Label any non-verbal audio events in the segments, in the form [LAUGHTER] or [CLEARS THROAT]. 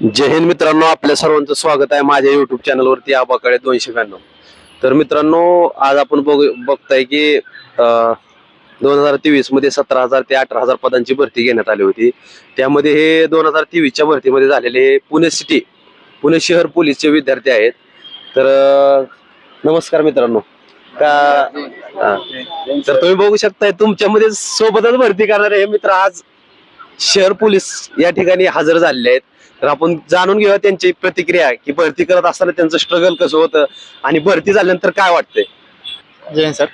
जय हिंद मित्रांनो आपल्या सर्वांचं स्वागत आहे माझ्या युट्यूब चॅनलवरती आबाकडे दोनशे ब्याण्णव. तर मित्रांनो आज आपण बघ बघताय की दोन हजार तेवीसमध्ये सतरा हजार ते अठरा हजार पदांची भरती घेण्यात आली होती. त्यामध्ये हे दोन हजार तेवीसच्या भरतीमध्ये झालेले हे पुणे सिटी पुणे शहर पोलीसचे विद्यार्थी आहेत. तर नमस्कार मित्रांनो. का तर तुम्ही बघू शकताय तुमच्यामध्ये सोबतच भरती करणारे हे मित्र आज शहर पोलीस या ठिकाणी हजर झालेले आहेत. तर आपण जाणून घेऊया त्यांची प्रतिक्रिया की भरती करत असताना त्यांचं स्ट्रगल कसं होतं आणि भरती झाल्यानंतर काय वाटतंय? जैन सर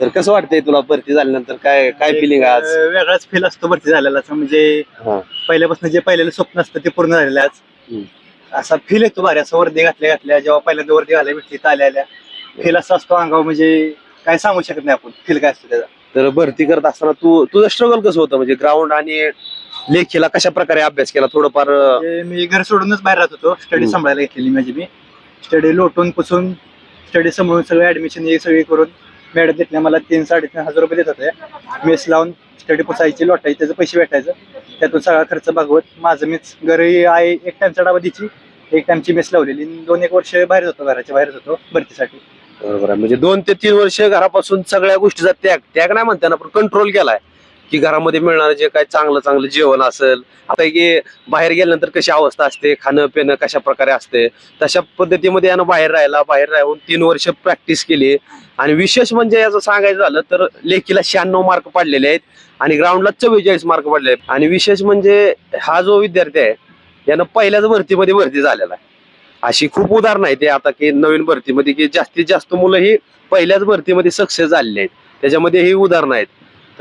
तर कसं वाटतंय तुला भरती झाल्यानंतर? काय काय फिलिंग आज? एक, अं, वेगळाच फील असतो भरती असं म्हणजे हा. पहिल्यापासून जे पहिलेलं स्वप्न असतं ते पूर्ण झालेलं आहे हम्म. आज असा फील येतो भारी. असं वर्दी घातल्या घातल्या जेव्हा पहिल्यांदा वर्दी घालायला भेटली इथं आल्या आल्या. फील असा असतो अंगावर. म्हणजे काय सांगू शकत नाही आपण. फील काय असतो त्याचा. तर भरती करत असताना तू तुझं स्ट्रगल कसं होतं? म्हणजे ग्राउंड आणि लेखीला कशा प्रकारे अभ्यास केला? थोडंफार मी घर सोडूनच बाहेर राहत होतो. स्टडी हम्म. सांभाळायला घेतलेली माझी मी. स्टडी लोटून पुसून स्टडी सांभाळून सगळं ऍडमिशन हे सगळी करून मॅडम देतल्या मला तीन साडेतीन हजार रुपये देत होते. मेस लावून स्टडी पुसायची लोटायची त्याचे पैसे भेटायचं. त्यातून सगळा खर्च भागवत माझं मीच घरी आई एक टाइमचा डाबा द्यायची एक टाइमची मेस लावलेली. आणि दोन एक वर्ष बाहेर होतो घराच्या बाहेर होतो भरतीसाठी. बरोबर आहे. म्हणजे दोन ते तीन वर्ष घरापासून सगळ्या गोष्टीचा त्याग त्याग नाही म्हणता ना पण कंट्रोल केलाय. की घरामध्ये मिळणारं जे काय चांगलं चांगलं जेवण असेल आता की बाहेर गेल्यानंतर कशी अवस्था असते खाणं पिणं कशा प्रकारे असते तशा पद्धतीमध्ये यानं बाहेर राहिला बाहेर राहून तीन वर्ष प्रॅक्टिस केली. आणि विशेष म्हणजे याचं सांगायचं झालं तर लेखीला शहाण्णव मार्क पडलेले आहेत आणि ग्राउंडला चव्वेचाळीस मार्क पडले आहेत. आणि विशेष म्हणजे हा जो विद्यार्थी आहे यानं पहिल्याच भरतीमध्ये भरती झालेला आहे. अशी खूप उदाहरणं आहेत ते आता की नवीन भरतीमध्ये की जास्तीत जास्त मुलं ही पहिल्याच भरतीमध्ये सक्सेस झालेली आहेत. त्याच्यामध्ये ही उदाहरणं आहेत.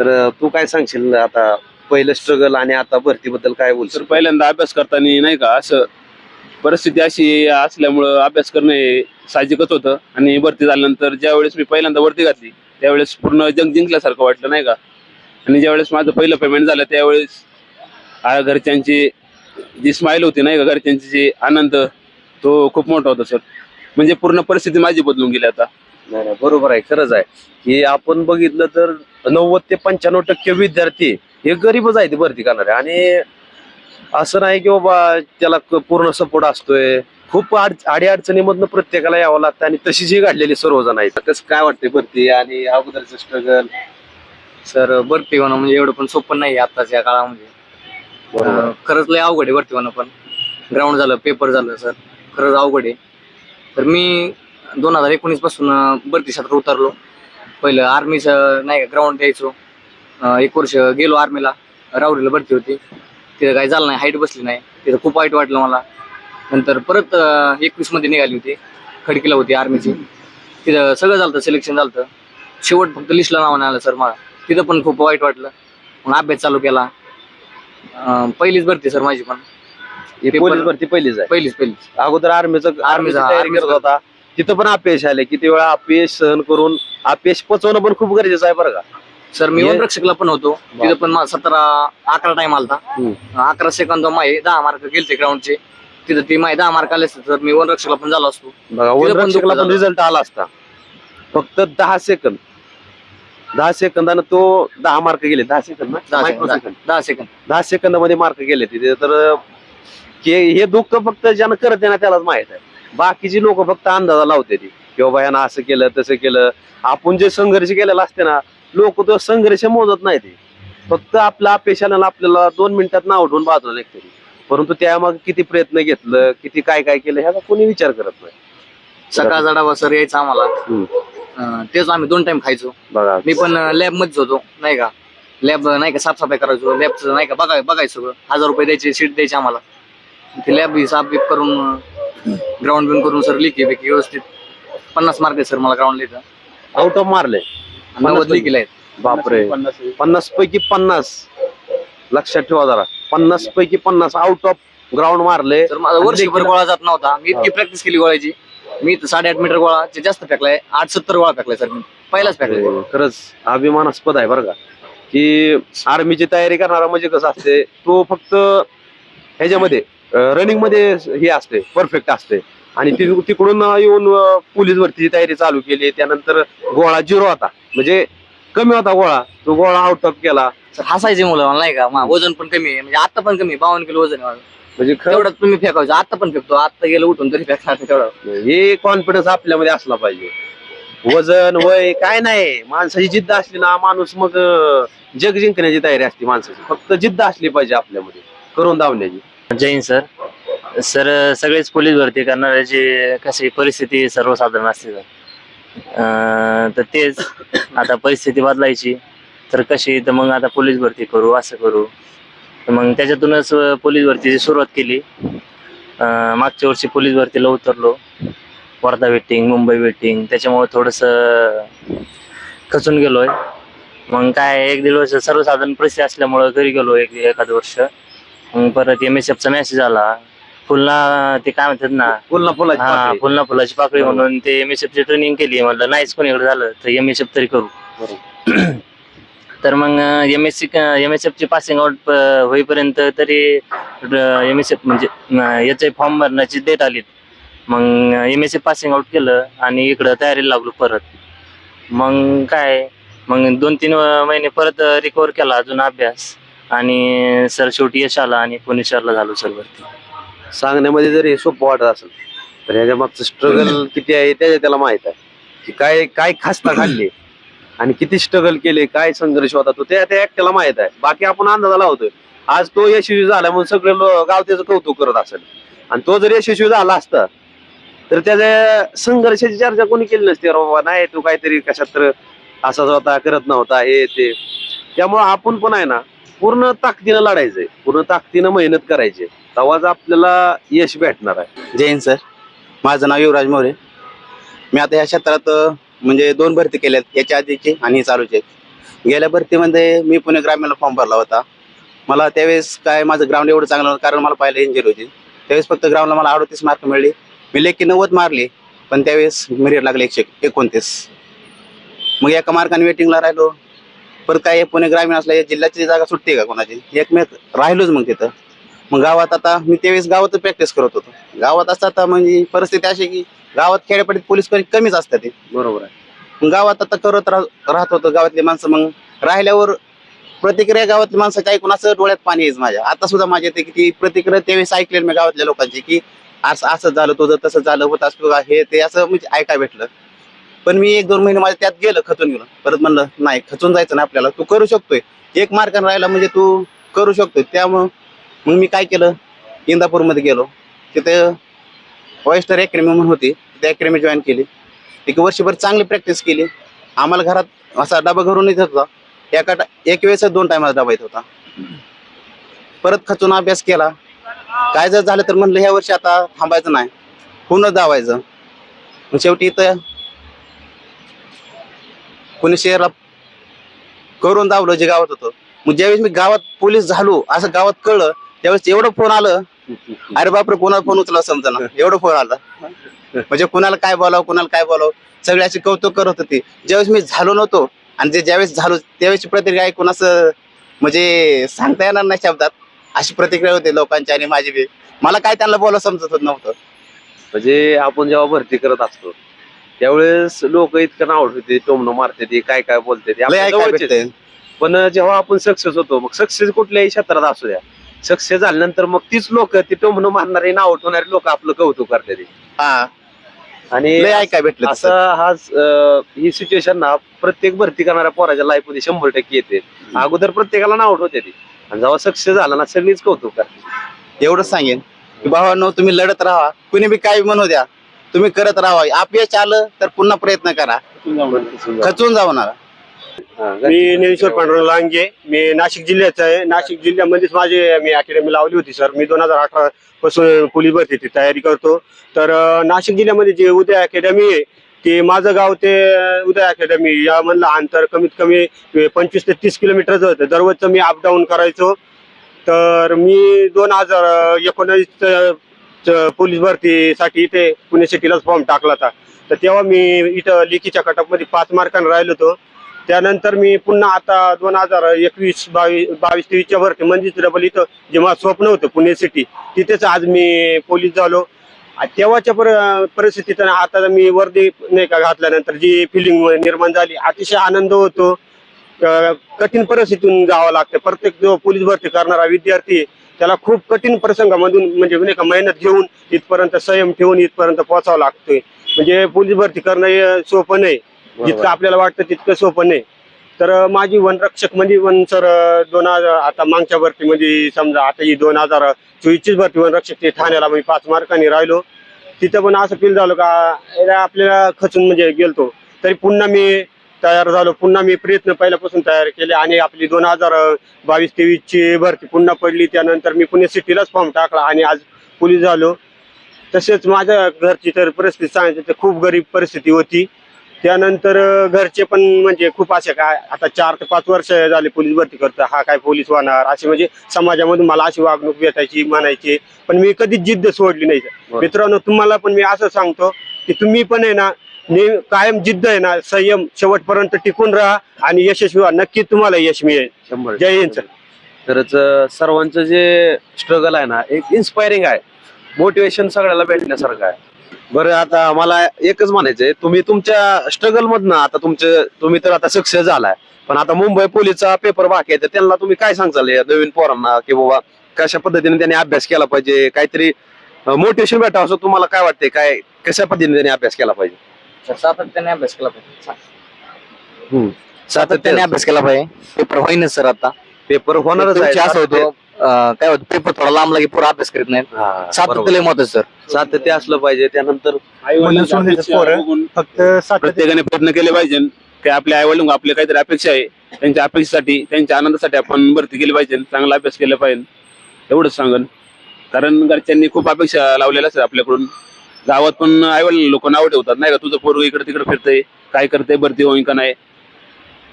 तर तू काय सांगशील आता पहिलं स्ट्रगल आणि आता भरतीबद्दल काय तर सर पहिल्यांदा अभ्यास करताना नाही का असं परिस्थिती अशी असल्यामुळं अभ्यास करणे हे साहजिकच होतं. आणि भरती झाल्यानंतर ज्यावेळेस मी पहिल्यांदा भरती घातली त्यावेळेस पूर्ण जग जिंकल्यासारखं वाटलं नाही का? आणि ज्यावेळेस माझं पहिलं पेमेंट झालं त्यावेळेस घरच्यांची जी स्माईल होती नाही का घरच्यांची जी आनंद तो खूप मोठा होता सर म्हणजे पूर्ण परिस्थिती माझी बदलून गेली आता. नाही नाही बरोबर आहे खरंच आहे. की आपण बघितलं तर नव्वद ते पंच्याण्णव टक्के विद्यार्थी हे गरीबच आहेत भरती करणारे. आणि असं नाही की बाबा त्याला पूर्ण सपोर्ट असतोय. खूप अडी अडचणीमधनं प्रत्येकाला यावं लागतं आणि तशीच ही घडलेली सर्वजण आहेत. कसं काय वाटतंय भरती आणि अगोदरचं स्ट्रगल सर भरती होणं म्हणजे एवढं पण सोपं नाही आताच्या या काळामध्ये अं, खरंच लय अवघड आहे भरती होणं पण. ग्राउंड झालं पेपर झालं सर. खरंच अवघड आहे. तर मी दोन हजार एकोणीसपासून भरती क्षेत्रात उतरलो. पहिलं आर्मीचं नाही का ग्राउंड द्यायचो एक वर्ष गेलो आर्मीला राहुरीला भरती होती. तिथं काही झालं नाही हाईट बसली नाही. तिथं खूप वाईट वाटलं मला. नंतर परत एकवीसमध्ये निघाली होती. खडकीला होती आर्मीची तिथं सगळं झालं सिलेक्शन झालं शेवट फक्त लिस्टला नाव नाही आलं सर मला. तिथं पण खूप वाईट वाटलं. मग अभ्यास चालू केला. पहिलीच भरती सर माझी पण. पोलीस भरती पहिलीच आहे. पहिलीच पहिलीच. अगोदर आर्मीचं. करत होता. तिथं पण अपयश आले किती वेळा अपयश सहन करून अपयश पचवणं पण खूप गरजेचं आहे बरं का. सर मी हे- वनरक्षकला पण होतो. तिथं पण सतरा अकरा टाइम आलता. अकरा सेकंद माही दहा मार्क गेलते ग्राउंडचे तिथं ती माही दहा मार्क आले असते तर मी वनरक्षकला पण झालो असतो. बघा पण वनरक्षकला दुःख पण झालं. रिझल्ट आला असता. फक्त दहा सेकंद दहा सेकंदानं तो दहा मार्क गेले. दहा सेकंद ना? दहा Micro सेकंद second. दहा सेकंद दहा सेकंदामध्ये मार्क गेले तिथे. तर हे हे दुःख फक्त ज्यानं करत आहे ना त्यालाच माहीत आहे. बाकीची लोक फक्त अंदाजा लावते ती. किंवा बाबा यानं असं केलं तसं केलं. आपण जे संघर्ष केलेला असते ना लोक तो संघर्ष मोजत नाही ते. फक्त आपल्या अपेक्षाला आपल्याला दोन मिनिटात नाव उठवून बाजूला निघते परंतु त्यामागे किती प्रयत्न घेतलं किती काय काय केलं ह्याचा कोणी विचार करत नाही. सकाळचा डाबा सर यायचा आम्हाला. तेच आम्ही दोन टाइम खायचो. बघा. मी पण लॅब मध्येच होतो नाही का? लॅब नाही का साफसफाई करायचो. लॅबचं नाही का बघाय बघायचं सगळं. हजार रुपये द्यायचे सीट द्यायचे आम्हाला. ते लॅब साफ करून ग्राउंड बिन करून सर लिखी बिकी व्यवस्थित. पन्नास मार्क आहे सर मला ग्राउंड लिहितं आउट ऑफ मारले नव्वद लिखीला आहेत. बापरे. पन्नास पैकी पन्नास. लक्षात ठेवा जरा. पन्नास पैकी पन्नास आउट ऑफ ग्राउंड मारले तर माझा वर्षभर गोळा जात नव्हता. मी इतकी प्रॅक्टिस केली गोळ्याची. मी इथं साडेआठ मीटर गोळा जे जास्त फेकलाय आठ सत्तर गोळा फेकलाय सर मी. पहिलाच फेकलाय. हो, खरंच अभिमानास्पद आहे बरं का. की आर्मीची तयारी करणारा म्हणजे कसं असते तो फक्त ह्याच्यामध्ये रनिंगमध्ये हे असते परफेक्ट असते. आणि ति- तिकडून येऊन पोलीस भरतीची तयारी चालू केली. त्यानंतर गोळा झिरो होता. म्हणजे कमी होता गोळा. तो गोळा आउट ऑफ केला. सर हसायचे मुलं मला नाही का? मा- वजन पण कमी आहे. म्हणजे आता पण कमी बावन्न किलो वजन आहे माझं. म्हणजे खरं तेवढं तुम्ही फेकायचं आता पण फेकतो. आता गेलं उठून तरी फेकणार नाही तेवढं. हे कॉन्फिडन्स आपल्यामध्ये असला पाहिजे. वजन वय काय नाही. माणसाची जिद्द असली ना माणूस मग अं, जग जिंकण्याची तयारी असते माणसाची. फक्त जिद्द असली पाहिजे आपल्यामध्ये. करून धावण्याची. जैन सर. सर सगळेच पोलीस भरती करणाऱ्याची कशी परिस्थिती सर्वसाधारण असते सर. तर तेच आता परिस्थिती बदलायची. तर कशी तर मग आता पोलीस भरती करू असं करू. तर मग त्याच्यातूनच पोलीस भरतीची सुरुवात केली. मागच्या वर्षी पोलीस भरतीला उतरलो. वर्धा वेटिंग मुंबई वेटिंग त्याच्यामुळे थोडंसं खचून गेलोय. मग काय एक दीड वर्ष सर्वसाधारण परिस्थिती असल्यामुळं घरी गेलो एक एखादं वर्ष. मग परत एम एस एफचा मेसेज आला. फुलना ते काय म्हणतात ना? पुन्हा फुलाची हा पाकळी. फुलना फुलाची पाकळी. म्हणून ते एम एस एफ ची ट्रेनिंग केली. म्हणलं नाहीच कोणीकडे झालं तर एम एस एफ तरी करू. [CLEARS THROAT] तर मग M S C M S F ची पासिंग आउट होईपर्यंत तरी एम एस एफ म्हणजे अं, याचे फॉर्म भरण्याची डेट आली मग M S F passing out केलं आणि इकडं तयारीला लागलो परत. मग काय? मग दोन तीन महिने परत रिकवर केला अजून अभ्यास. आणि सर शेवटी यश आला आणि पुणे शहरला झालो सर वरती. सांगण्यामध्ये जर हे सोपं वाटत असेल तर ह्याच्या मागचं स्ट्रगल किती आहे त्याच्या त्याला माहीत आहे. की काय काय खासता खाल्ली आणि किती स्ट्रगल केले काय संघर्ष होता तो त्या त्या एकट्याला माहीत आहे. बाकी आपण अंदाजा लावतोय. आज तो यशस्वी झाला म्हणून सगळे गाव त्याचं कौतुक करत असेल. आणि तो जर यशस्वी झाला असता तर त्याच्या संघर्षाची चर्चा कोणी केली नसती अरे बाबा नाही तू काहीतरी कशात तर असाच होता करत नव्हता हे ते. त्यामुळं आपण पण आहे ना पूर्ण ताकदीनं लढायचंय. पूर्ण ताकदीनं मेहनत करायची. तेव्हाच आपल्याला यश भेटणार आहे. जय हिंद सर. माझं नाव युवराज मोरे. मी आता या क्षेत्रात म्हणजे दोन भरती केल्यात. याच्या आधीची आणि चालूचे. चालूची आहेत गेल्या भरतीमध्ये मी पुणे ग्रामीणला फॉर्म भरला होता. मला त्यावेळेस काय माझं ग्राउंड एवढं चांगलं होतं कारण मला पाहिलं इंजरी होती. त्यावेळेस फक्त ग्राउंडला मला अडतीस मार्क मिळले. मी लेखी नव्वद मारली. पण त्यावेळेस मेरिट लागले एकशे एकोणतीस. मग एका मार्काने वेटिंगला राहिलो. परत काय पुणे ग्रामीण असल्या या जिल्ह्याची जागा सुटते का कोणाची? एकमेक राहिलोच मग तिथं. मग गावात आता मी त्यावेळेस गावात प्रॅक्टिस करत होतो. गावात असतात म्हणजे परिस्थिती अशी की गावात खेड्यापाड्यात पोलीस कमी कमीच असतात ते. बरोबर आहे. मग गावात आता करत राह- राहत होतो गावातली माणसं. मग राहिल्यावर प्रतिक्रिया गावातली माणसं काय असं डोळ्यात पाणी यायचं माझ्या. आता सुद्धा माझ्या येते की ती प्रतिक्रिया त्यावेळेस ऐकलेली मी गावातल्या लोकांची की असं असं झालं तुझं तसं झालं होत असतो हे ते असं म्हणजे ऐकाय भेटलं. पण मी एक दोन महिने माझ्या त्यात गेलं खचून गेलो. परत म्हणलं नाही खचून जायचं ना आपल्याला. तू करू शकतोय. एक मार्काने राहिला म्हणजे तू करू शकतोय. त्यामुळं मग मी काय केलं? इंदापूरमध्ये गेलो. तिथे ऑयस्टर अकॅडमी म्हणून होती. तिथे अकॅडमी जॉईन केली. एक वर्षभर चांगली प्रॅक्टिस केली. आम्हाला घरात असा डबा घरून येत होता. एका एक वेळेस दोन टायमाला डबा येत होता. परत खचून अभ्यास केला. काय जर झालं तर म्हणलं ह्या वर्षी आता थांबायचं नाही. पुन्हा धावायचं. शेवटी इथं पुणे शहराला करून दावलं जे गावात होतं. मग ज्यावेळेस मी गावात पोलीस झालो असं गावात कळलं त्यावेळेस एवढं फोन आलं. अरे बापरे कोणाला फोन उचला समजा एवढं फोन आला. म्हणजे कुणाला काय बोलावं कुणाला काय बोलावं? सगळे कौतुक करत होते. ज्यावेळेस मी झालो नव्हतो आणि जे ज्यावेळेस झालो त्यावेळेसची प्रतिक्रिया ऐकून असं म्हणजे सांगता येणार नाही शब्दात. अशी प्रतिक्रिया होती लोकांची आणि माझी बी. मला काय त्यांना बोलावं समजत होत नव्हतं. म्हणजे आपण जेव्हा भरती करत असतो त्यावेळेस लोक इतकं नाव ठेवते टोमणं मारते ते काय काय बोलते ते लय आपल्या ऐकाय जवळचेच. भेटतंय. पण जेव्हा आपण सक्सेस होतो मग सक्सेस कुठल्याही क्षेत्रात असू द्या सक्सेस झाल्यानंतर मग तीच लोक ती टोमणं मारणारे नाव ठेवणारे लोक आपलं कौतुक करते ते. हा आणि लय ऐकाय भेटलं तसं. असं हा अं, ही सिच्युएशन ना प्रत्येक भरती करणाऱ्या पोराच्या लाईफमध्ये शंभर टक्के येते अगोदर प्रत्येकाला नाव ठेवते ती आणि जेव्हा सक्सेस झाला ना सगळीच कौतुक करते एवढंच सांगेन की भावांनो तुम्ही लढत राहा कुणी बी काय म्हणू द्या तुम्ही करत राहा अपयश आलं तर पुन्हा प्रयत्न करा. खचून जाऊ नका. मी ज्ञानेश्वर पांडुरंग लांगे मी नाशिक जिल्ह्याचा आहे. नाशिक जिल्ह्यामध्येच माझे मी अकॅडमी लावली होती सर मी दोन हजार अठरा पासून पोलीस भरतीची तयारी करतो. तर नाशिक जिल्ह्यामध्ये जे उदय अकॅडमी आहे ते माझं गाव ते उदय अकॅडमी यामधलं अंतर कमीत कमी पंचवीस ते तीस किलोमीटरचं होतं. दररोजचं मी अपडाऊन करायचो. तर मी दोन हजार एकोणावीस पोलीस भरतीसाठी इथे पुणे सिटीलाच फॉर्म टाकला होता. तर तेव्हा मी इथं लेखीच्या कटअपमध्ये पाच मार्कानं राहिलो होतो. त्यानंतर मी पुन्हा आता दोन हजार एकवीस बावीस बावीस तेवीसच्या भरती मंदिर डबल इथं जे माझं स्वप्न होतं पुणे सिटी तिथेच आज मी पोलीस झालो. तेव्हाच्या पर परिस्थितीत आता मी वर्दी नाही का घातल्यानंतर जी फिलिंग निर्माण झाली अतिशय आनंद होतो. कठीण परिस्थितीतून जावं लागतं. प्रत्येक जो पोलीस भरती करणारा विद्यार्थी त्याला खूप कठीण प्रसंगामधून म्हणजे नाही का मेहनत घेऊन इथपर्यंत संयम ठेवून इथपर्यंत पोहोचावं लागतोय. म्हणजे पोलीस भरती करणं हे सोपं नाही. जितकं आपल्याला वाटतं तितकं सोपं नाही. तर माझी वनरक्षक म्हणजे वन सर दोन हजार आता मागच्या भरतीमध्ये समजा आता ही दोन हजार चोवीसचीच भरती वनरक्षक ते ठाण्याला मी पाच मार्कांनी राहिलो. तिथं पण असं फील झालं का याला आपल्याला खचून म्हणजे गेलतो. तरी पुन्हा मी तयार झालो. पुन्हा मी प्रयत्न पहिल्यापासून तयार केले आणि आपली दोन हजार बावीस तेवीस ची भरती पुन्हा पडली. त्यानंतर मी पुणे सिटीलाच फॉर्म टाकला आणि आज पोलीस झालो. तसेच माझ्या घरची तर परिस्थिती सांगायची तर खूप गरीब परिस्थिती होती. त्यानंतर घरचे पण म्हणजे खूप असे काय आता चार ते पाच वर्ष झाले पोलीस भरती करतो हा काय पोलीस होणार? असे म्हणजे समाजामधून मला अशी वागणूक भेटायची म्हणायची. पण मी कधीच जिद्द सोडली नाही. मित्रांनो तुम्हाला पण मी असं सांगतो की तुम्ही पण आहे ना कायम जिद्द आहे ना संयम शेवटपर्यंत टिकून राहा आणि यशस्वी व्हा. नक्की तुम्हाला यश मिळेल. शंभर जय हिंद सर. तरच सर्वांचं जे स्ट्रगल आहे ना एक इन्स्पायरिंग आहे. मोटिवेशन सगळ्याला भेटण्यासारखं आहे. बरं आता मला एकच म्हणायचंय. तुम्ही तुमच्या स्ट्रगल मधनं आता तुमचं तुम्ही तर आता सक्सेस झालाय. पण आता मुंबई पोलीसचा पेपर बाकी आहे तर त्यांना तुम्ही काय सांगचाल या नवीन पोरांना? की बाबा कशा पद्धतीने त्यांनी अभ्यास केला पाहिजे? काहीतरी मोटिवेशन भेटावं असं तुम्हाला काय वाटतंय? काय कशा पद्धतीने त्यांनी अभ्यास केला पाहिजे? सातत्याने अभ्यास केला पाहिजे. सातत्याने अभ्यास केला पाहिजे. पेपर होईनच सर आता. पेपर होणारच तुमची असं होतो अं, काय होतं पेपर थोडा लांब लागे पुरा अभ्यास करीत नाहीत. हा, बरोबर. सातत्य लय महत्वाचं सर सातत्य असलं पाहिजे. त्यानंतर म्हणून सोडून द्यायचं पोरं. बघून फक्त सातत्य प्रत्येकाने प्रयत्न केले पाहिजे. की आपल्या आई वडील आपल्या काहीतरी अपेक्षा आहे. त्यांच्या अपेक्षेसाठी त्यांच्या आनंदासाठी आपण भरती केली पाहिजे. चांगला अभ्यास केला पाहिजे. एवढंच सांगन. कारण घरच्यांनी खूप अपेक्षा लावलेल्या असतात आपल्याकडून. गावात पण आईवडील लोक नाव ठेवतात. नाही का तुझं पोरग इकडे तिकडे फिरतंय काय करतंय भरती होईन का नाही?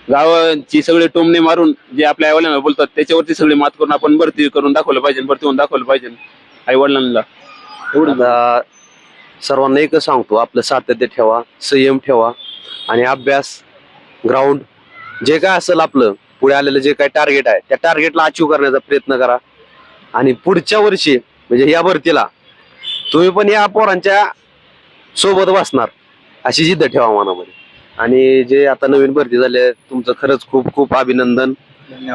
गावाची सगळे टोमणे मारून जे आपल्या आई वडिलांना बोलतात त्याच्यावरती सगळे मात करून आपण भरती करून दाखवलं पाहिजे भरती होऊन दाखवलं पाहिजे आई वडिलांना एवढं आता सर्वांना एकच सांगतो आपलं सातत्य ठेवा संयम ठेवा आणि अभ्यास ग्राउंड जे काय असेल आपलं पुढे आलेलं जे काय टार्गेट आहे त्या टार्गेटला अचीव करण्याचा प्रयत्न करा. आणि पुढच्या वर्षी म्हणजे या भरतीला तुम्ही पण या पोरांच्या सोबत बसणार. अशी जिद्द ठेवा मनामध्ये. आणि जे आता नवीन भरती झाले तुमचं खरंच खूप खूप अभिनंदन.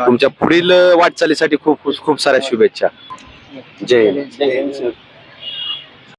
तुमच्या पुढील वाटचालीसाठी खूप खूप खूप साऱ्या शुभेच्छा. जय हिंद.